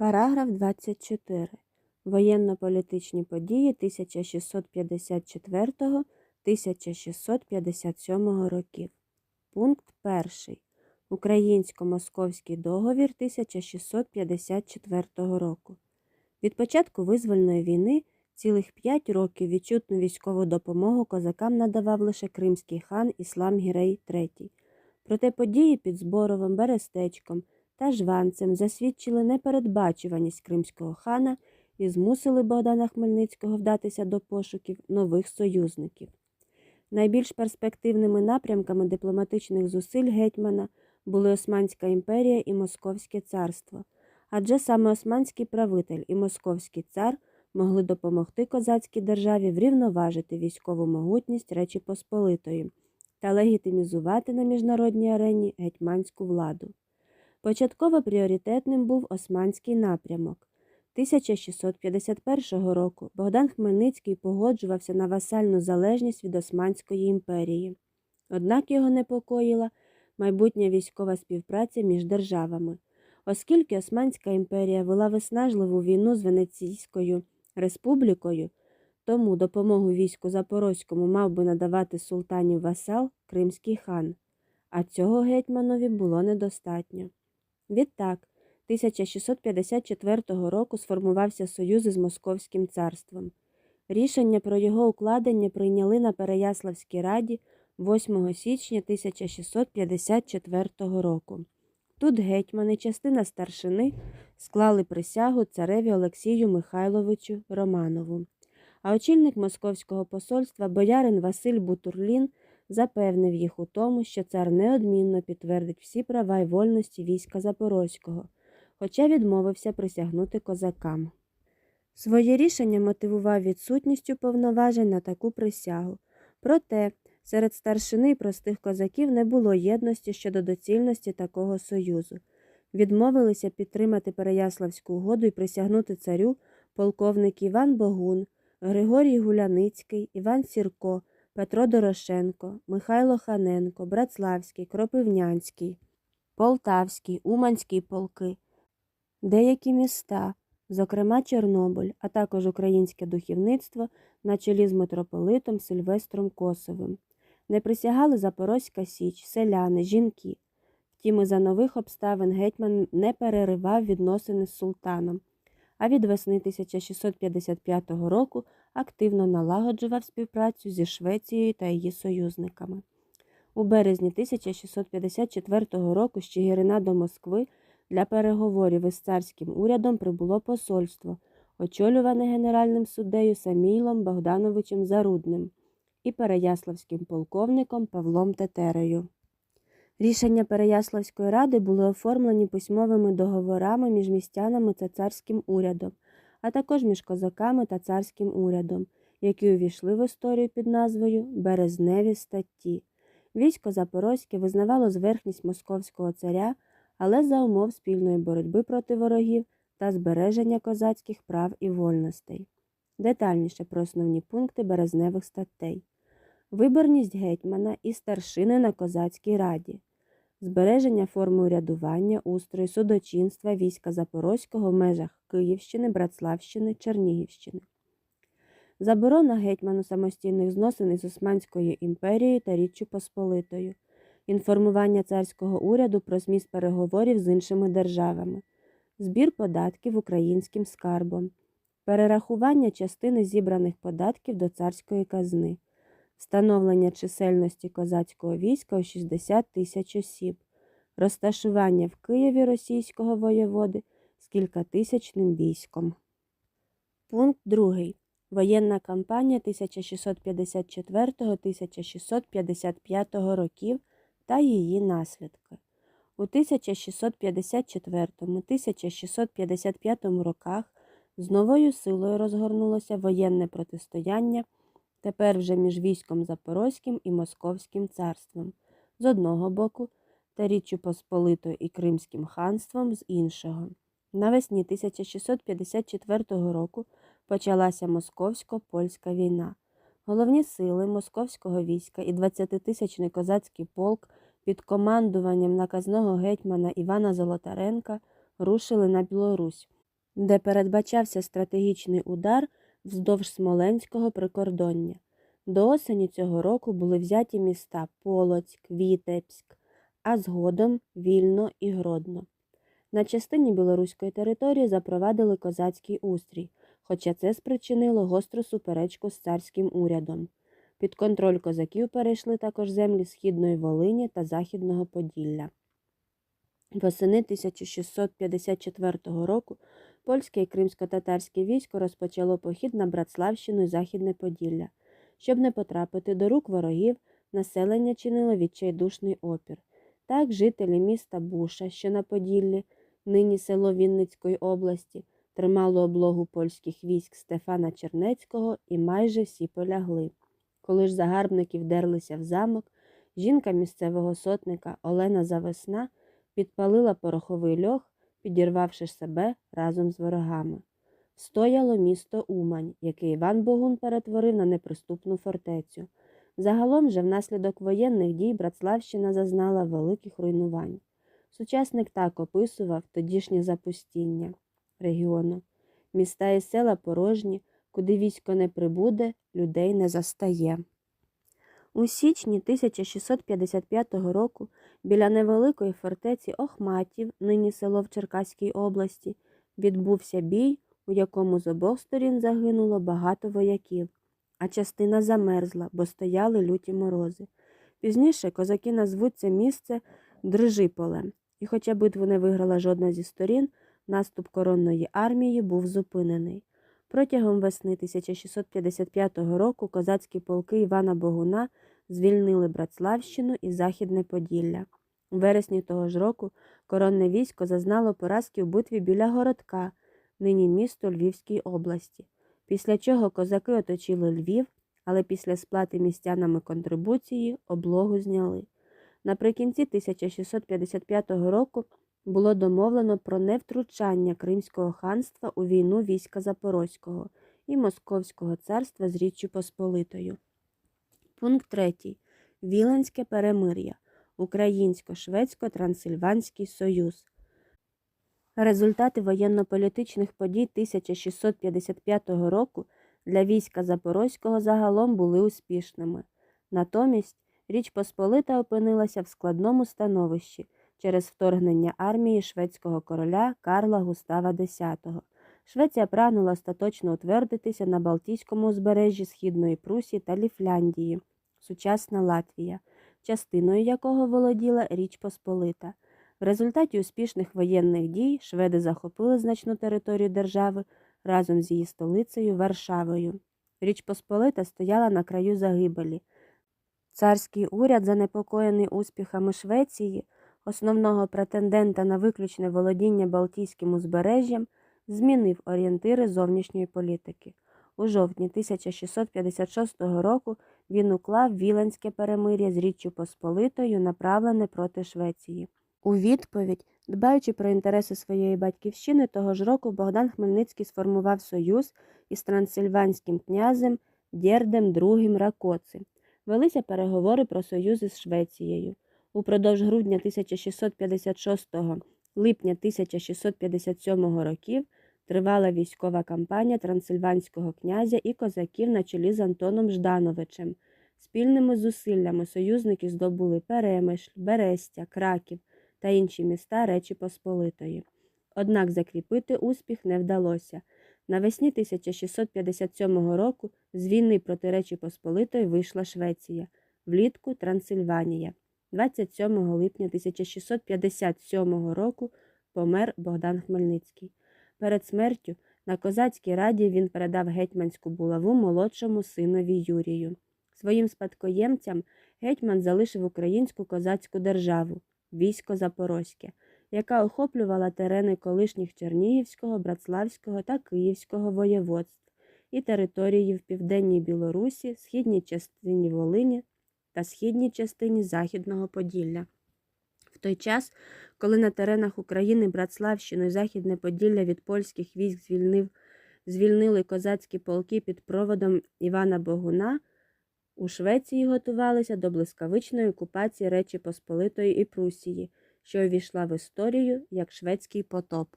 Параграф 24. Воєнно-політичні події 1654-1657 років. Пункт 1. Українсько-московський договір 1654 року. Від початку визвольної війни цілих п'ять років відчутну військову допомогу козакам надавав лише кримський хан Іслам Гірей III. Проте події під Зборовим, Берестечком та Жванцем засвідчили непередбачуваність кримського хана і змусили Богдана Хмельницького вдатися до пошуків нових союзників. Найбільш перспективними напрямками дипломатичних зусиль гетьмана були Османська імперія і Московське царство, адже саме османський правитель і московський цар могли допомогти козацькій державі врівноважити військову могутність Речі Посполитої та легітимізувати на міжнародній арені гетьманську владу. Початково пріоритетним був османський напрямок. 1651 року Богдан Хмельницький погоджувався на васальну залежність від Османської імперії. Однак його непокоїла майбутня військова співпраця між державами. Оскільки Османська імперія вела виснажливу війну з Венеційською республікою, тому допомогу війську Запорозькому мав би надавати султанів васал Кримський хан, а цього гетьманові було недостатньо. Відтак, 1654 року сформувався союз із Московським царством. Рішення про його укладення прийняли на Переяславській раді 8 січня 1654 року. Тут гетьмани, частина старшини склали присягу цареві Олексію Михайловичу Романову. А очільник московського посольства боярин Василь Бутурлін запевнив їх у тому, що цар неодмінно підтвердить всі права й вольності війська Запорозького, хоча відмовився присягнути козакам. Своє рішення мотивував відсутністю повноважень на таку присягу. Проте серед старшини й простих козаків не було єдності щодо доцільності такого союзу. Відмовилися підтримати Переяславську угоду і присягнути царю полковник Іван Богун, Григорій Гуляницький, Іван Сірко, Петро Дорошенко, Михайло Ханенко, Братславський, Кропивнянський, Полтавський, Уманський полки, деякі міста, зокрема Чорнобиль, а також українське духовництво на чолі з митрополитом Сильвестром Косовим. Не присягали Запорозька Січ, селяни, жінки. Втім, за нових обставин гетьман не переривав відносини з султаном, а від весни 1655 року активно налагоджував співпрацю зі Швецією та її союзниками. У березні 1654 року з Чигирина до Москви для переговорів із царським урядом прибуло посольство, очолюване генеральним суддею Самійлом Богдановичем Зарудним і переяславським полковником Павлом Тетерею. Рішення Переяславської ради були оформлені письмовими договорами між містянами та царським урядом, а також між козаками та царським урядом, які увійшли в історію під назвою Березневі статті. Військо Запорозьке визнавало зверхність московського царя, але за умов спільної боротьби проти ворогів та збереження козацьких прав і вольностей. Детальніше про основні пункти березневих статей. Виборність гетьмана і старшини на козацькій раді збереження форми урядування, устрою, судочинства війська Запорозького в межах Київщини, Братславщини, Чернігівщини, заборона гетьману самостійних зносин із Османською імперією та Річчю Посполитою, інформування царського уряду про зміст переговорів з іншими державами, збір податків українським скарбом, перерахування частини зібраних податків до царської казни встановлення чисельності козацького війська у 60 тисяч осіб, розташування в Києві російського воєводи з кількатисячним військом. Пункт 2. Воєнна кампанія 1654-1655 років та її наслідки. У 1654-1655 роках з новою силою розгорнулося воєнне протистояння тепер вже між військом Запорозьким і Московським царством з одного боку та Річчю Посполитою і Кримським ханством з іншого. Навесні 1654 року почалася московсько-польська війна. Головні сили московського війська і 20-тисячний козацький полк під командуванням наказного гетьмана Івана Золотаренка рушили на Білорусь, де передбачався стратегічний удар вздовж Смоленського прикордоння. До осені цього року були взяті міста Полоцьк, Вітебськ, а згодом Вільно і Гродно. На частині білоруської території запровадили козацький устрій, хоча це спричинило гостру суперечку з царським урядом. Під контроль козаків перейшли також землі Східної Волині та Західного Поділля. Восени 1654 року польське і кримсько-татарське військо розпочало похід на Братславщину і Західне Поділля. Щоб не потрапити до рук ворогів, населення чинило відчайдушний опір. Так, жителі міста Буша, що на Поділлі, нині село Вінницької області, тримало облогу польських військ Стефана Чернецького і майже всі полягли. Коли ж загарбники вдерлися в замок, жінка місцевого сотника Олена Завесна підпалила пороховий льох, підірвавши себе разом з ворогами. Стояло місто Умань, яке Іван Богун перетворив на неприступну фортецю. Загалом же внаслідок воєнних дій Братславщина зазнала великих руйнувань. Сучасник так описував тодішнє запустіння регіону. Міста і села порожні, куди військо не прибуде, людей не застає. У січні 1655 року біля невеликої фортеці Охматів, нині село в Черкаській області, відбувся бій, у якому з обох сторін загинуло багато вояків, а частина замерзла, бо стояли люті морози. Пізніше козаки назвуть це місце Дрижиполем, і хоча битву не виграла жодна зі сторін, наступ коронної армії був зупинений. Протягом весни 1655 року козацькі полки Івана Богуна звільнили Братславщину і Західне Поділля. У вересні того ж року коронне військо зазнало поразки в битві біля городка, нині місто Львівській області, після чого козаки оточили Львів, але після сплати містянами контрибуції облогу зняли. Наприкінці 1655 року було домовлено про невтручання Кримського ханства у війну війська Запорозького і Московського царства з Річчю Посполитою. Пункт 3. Віленське перемир'я. Українсько-Шведсько-Трансильванський Союз. Результати воєнно-політичних подій 1655 року для війська Запорозького загалом були успішними. Натомість Річ Посполита опинилася в складному становищі через вторгнення армії шведського короля Карла Густава X. Швеція прагнула остаточно утвердитися на Балтійському узбережжі Східної Прусії та Ліфляндії, сучасна Латвія, частиною якого володіла Річ Посполита. В результаті успішних воєнних дій шведи захопили значну територію держави разом з її столицею Варшавою. Річ Посполита стояла на краю загибелі. Царський уряд, занепокоєний успіхами Швеції, основного претендента на виключне володіння Балтійським узбережжям, змінив орієнтири зовнішньої політики. У жовтні 1656 року він уклав Віленське перемир'я з Річчю Посполитою, направлене проти Швеції. У відповідь, дбаючи про інтереси своєї батьківщини, того ж року Богдан Хмельницький сформував союз із трансильванським князем Дєрдем II Ракоци. Велися переговори про союзи з Швецією. Упродовж грудня 1656 липня 1657 років тривала військова кампанія трансильванського князя і козаків на чолі з Антоном Ждановичем. Спільними зусиллями союзники здобули Перемишль, Берестя, Краків та інші міста Речі Посполитої. Однак закріпити успіх не вдалося. Навесні 1657 року з війни проти Речі Посполитої вийшла Швеція, влітку Трансильванія. 27 липня 1657 року помер Богдан Хмельницький. Перед смертю на козацькій раді він передав гетьманську булаву молодшому синові Юрію. Своїм спадкоємцям гетьман залишив українську козацьку державу, військо Запорозьке, яка охоплювала терени колишніх Чернігівського, Братславського та Київського воєводств і території в південній Білорусі, східній частині Волині та східній частині Західного Поділля. Той час, коли на теренах України Братславщину і Західне Поділля від польських військ звільнив, звільнили козацькі полки під проводом Івана Богуна, у Швеції готувалися до блискавичної окупації Речі Посполитої і Прусії, що увійшла в історію як шведський потоп.